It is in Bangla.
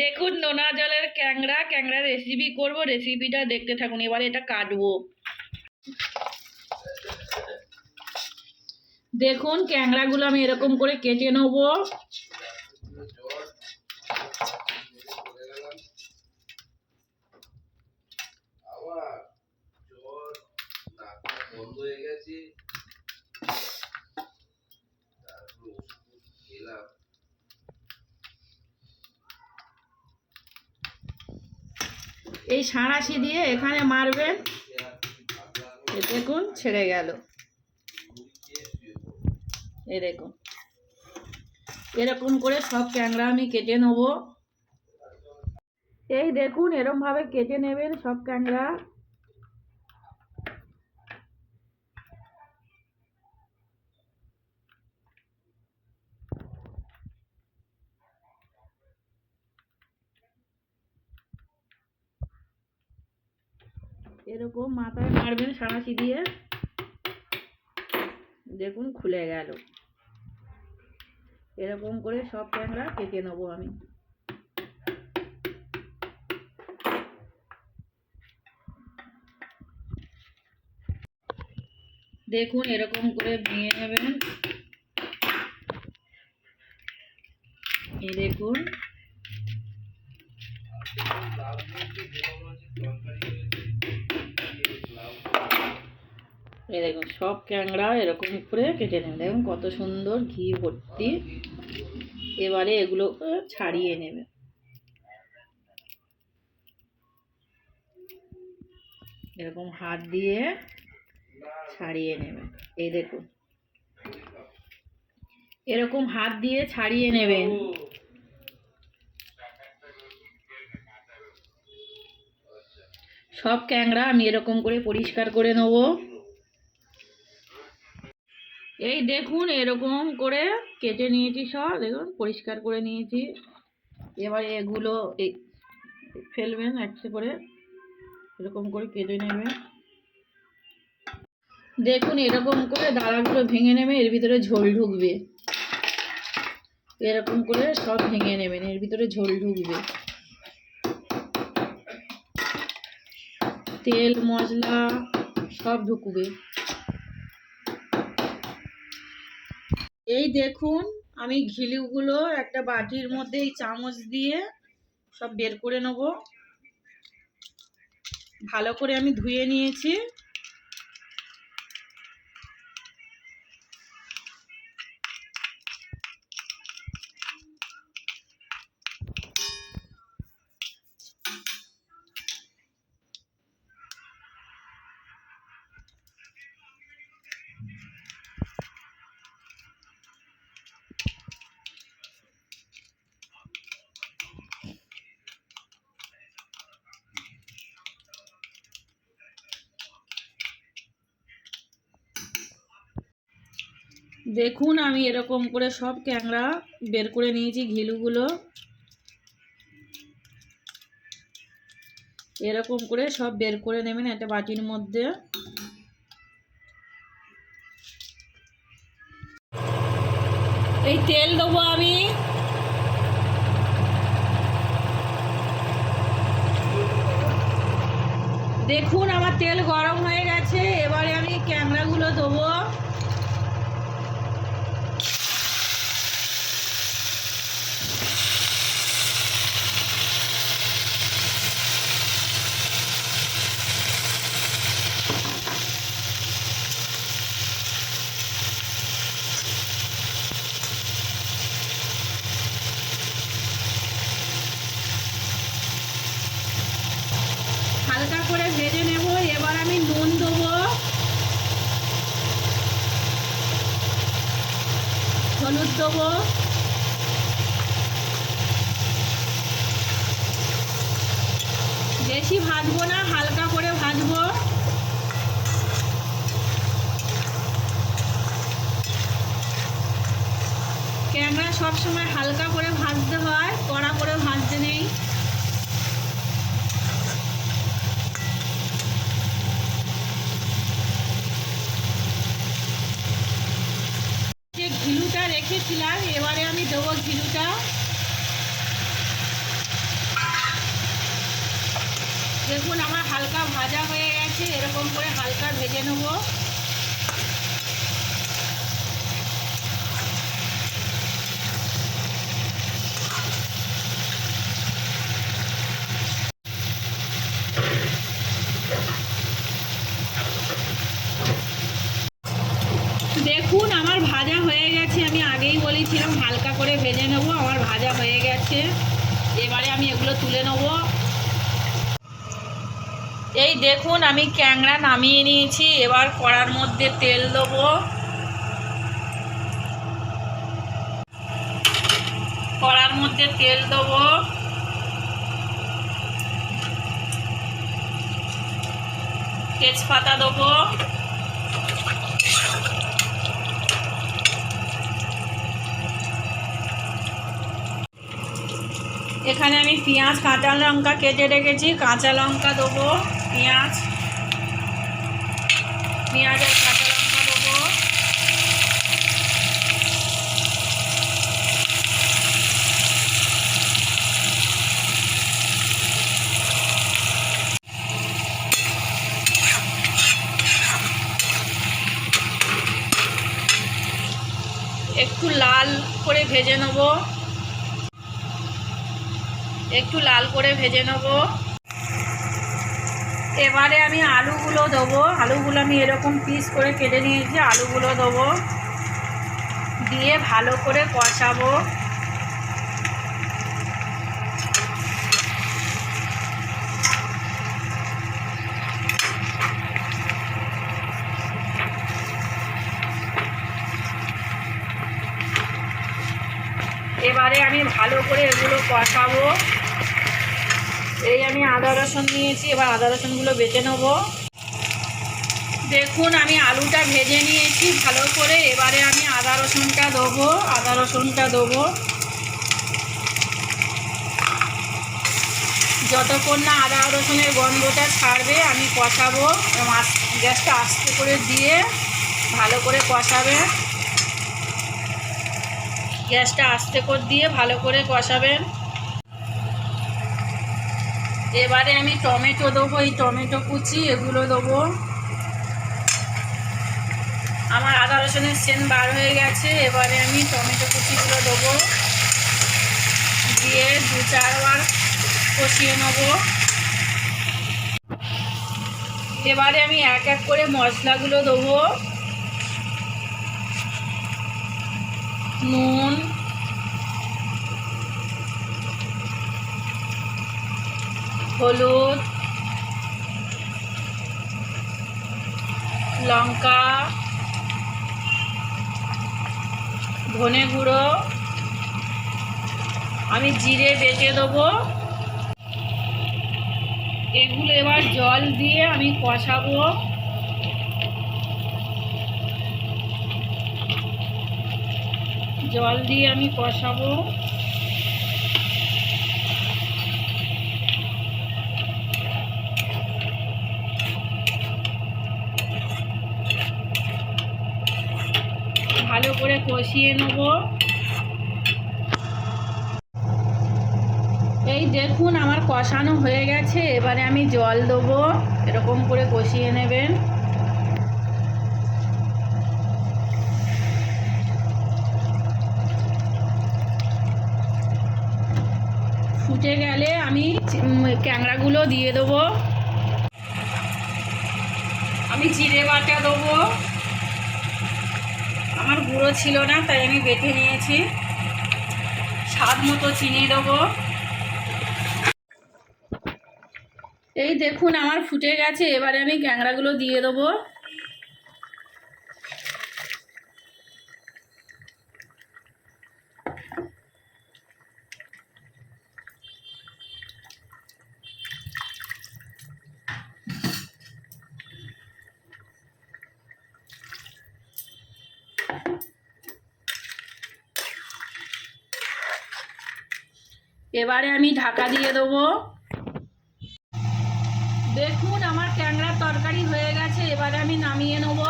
দেখুন নোনা জলের ক্যাংড়া ক্যাংড়া রেসিপি করব রেসিপিটা দেখতে থাকুন, এবার এটা কাটবো। দেখুন ক্যাংড়াগুলো আমি এরকম করে কেটে নেব। বন্ধ হয়ে গেছে। এই সাঁড়াশি দিয়ে এখানে মারবেন দেখুন, ছেড়ে গেল। এ দেখুন। এরকম করে সব ক্যাংড়া আমি কেটে নেব। এই দেখুন, এরমভাবে কেটে নেবেন সব ক্যাংড়া এরকম মাথায় মারবেন সাঁড়াশি দিয়ে। দেখুন খুলে গেল। এরকম করে সব ট্যাংরা কেটে নেব আমি। দেখুন এরকম করে ভেঙে নেবেন। দেখুন। এই দেখুন, সব ক্যাংড়া এরকম করে কেটে নেবেন দেখুন কত সুন্দর ঘি ভর্তি। এবারে এগুলো ছাড়িয়ে নেবে। এরকম হাত দিয়ে ছাড়িয়ে নেবেন এই দেখুন। এরকম হাত দিয়ে ছাড়িয়ে নেবেন সব ক্যাংড়া আমি এরকম করে পরিষ্কার করে নেব। এই দেখুন, এরকম করে কেটে নিয়েছি সব। দেখুন, পরিষ্কার করে নিয়েছি। এবার এগুলো এই ফেলবেন একটা করে। এরকম করে কেটে নেবেন। দেখুন, এরকম করে দাঁড়াগুলো ভেঙে নেবে এর ভিতরে ঝোল ঢুকবে। এরকম করে সব ভেঙে নেবেন, এর ভিতরে ঝোল ঢুকবে। তেল, মশলা সব ঢুকবে। এই দেখুন, আমি ঘিলিগুলো একটা বাটির মধ্যে এই চামচ দিয়ে সব বের করে নেব। ভালো করে আমি ধুয়ে নিয়েছি। দেখুন, আমি এরকম করে সব ক্যাংড়া বের করে নিয়েছি, ঘিলুগুলো। এরকম করে সব বের করে নেবেন একটা বাটির মধ্যে। এই তেল দেবো আমি। দেখুন, আমার তেল গরম হয়ে গেছে, এবারে আমি ক্যাংড়াগুলো দেবো হালকা করে ভেজে নেব এবার আমি নুন দেবো হলুদ দেবো। বেশি ভাজবো না, হালকা করে ভাজবো। ক্যামেরা সবসময় হালকা করে ভাজতে হয়, কড়া করে ভাজতে নেই যে ঘিলুটা রেখেছিলাম এবারে আমি দেবো ঘিলুটা দেখুন, আমার হালকা ভাজা হয়ে গেছে। এরকম করে হালকা ভেজে নেব। দেখুন, আমার ভাজা হয়ে গেছে। আমি আগেই বলেছিলাম, হালকা করে ভেজে নেব। আমার ভাজা হয়ে গেছে। এবারে আমি এগুলো তুলে নেব। এই দেখুন, আমি ক্যাংড়া নামিয়ে নিয়েছি, এবার কড়ার মধ্যে তেল দেবো। কড়ার মধ্যে তেল দেবো। তেজপাতা দেবো। এখানে আমি পেঁয়াজ, কাঁচা লঙ্কা কেটে রেখেছি, কাঁচা লঙ্কা দেবো। পেঁয়াজ। পেঁয়াজ আর কাঁচা লঙ্কা দেবো। একটু লাল করে ভেজে নেব। একটু লাল করে ভেজে নেব। এবারে আমি আলুগুলো দেবো। আলুগুলো আমি এরকম পিস করে কেটে নিয়েছি, আলুগুলো দেবো। দিয়ে ভালো করে কষাবো। এবারে আমি ভালো করে এগুলো কষাবো। এই আমি আদা রসুন নিয়েছি, এবার আদা রসুনগুলো বেটে নেব। দেখুন, আমি আলুটা ভেজে নিয়েছি ভালো করে, এবারে আমি আদা রসুনটা দেবো, আদা রসুনটা দেবো। যতক্ষণ না আদা রসুনের গন্ধটা ছাড়বে, আমি কষাবো গ্যাসটা আস্তে করে দিয়ে ভালো করে কষাবে। গ্যাসটা আস্তে করে দিয়ে ভালো করে কষাবেন। এবারে আমি টমেটো দেবো, এই টমেটো কুচি, এগুলো দেবো। আমার আদা রসুনের সেন বার হয়ে গেছে, এবারে আমি টমেটো কুচিগুলো দেবো। দিয়ে দু চারবার কষিয়ে নেব। এবারে আমি এক এক করে মশলাগুলো দেবো। নুন হলুদ, লঙ্কা, ধনে গুঁড়ো। আমি জিরে বেটে দেবো। এগুলো এবার জল দিয়ে আমি কষাবো। জল দিয়ে আমি কষাবো ভালো করে কষিয়ে নেব। এই দেখুন আমার কষানো হয়ে গেছে। এবারে আমি জল দেবো। এরকম করে কষিয়ে নেবেন। ফুটে গেলে আমি উম, ক্যাংড়াগুলো দিয়ে দেবো। আমি জিরে বাটা দেবো। আমার গুঁড়ো ছিল না, তাই আমি বেটে নিয়েছি। স্বাদ মতো চিনি দেবো। এই দেখুন, আমার ফুটে গেছে, এবারে আমি ক্যাংড়াগুলো দিয়ে দেবো। এবারে আমি ঢাকা দিয়ে দেবো। দেখুন, আমার ট্যাংরার তরকারি হয়ে গেছে, এবারে আমি নামিয়ে নেব।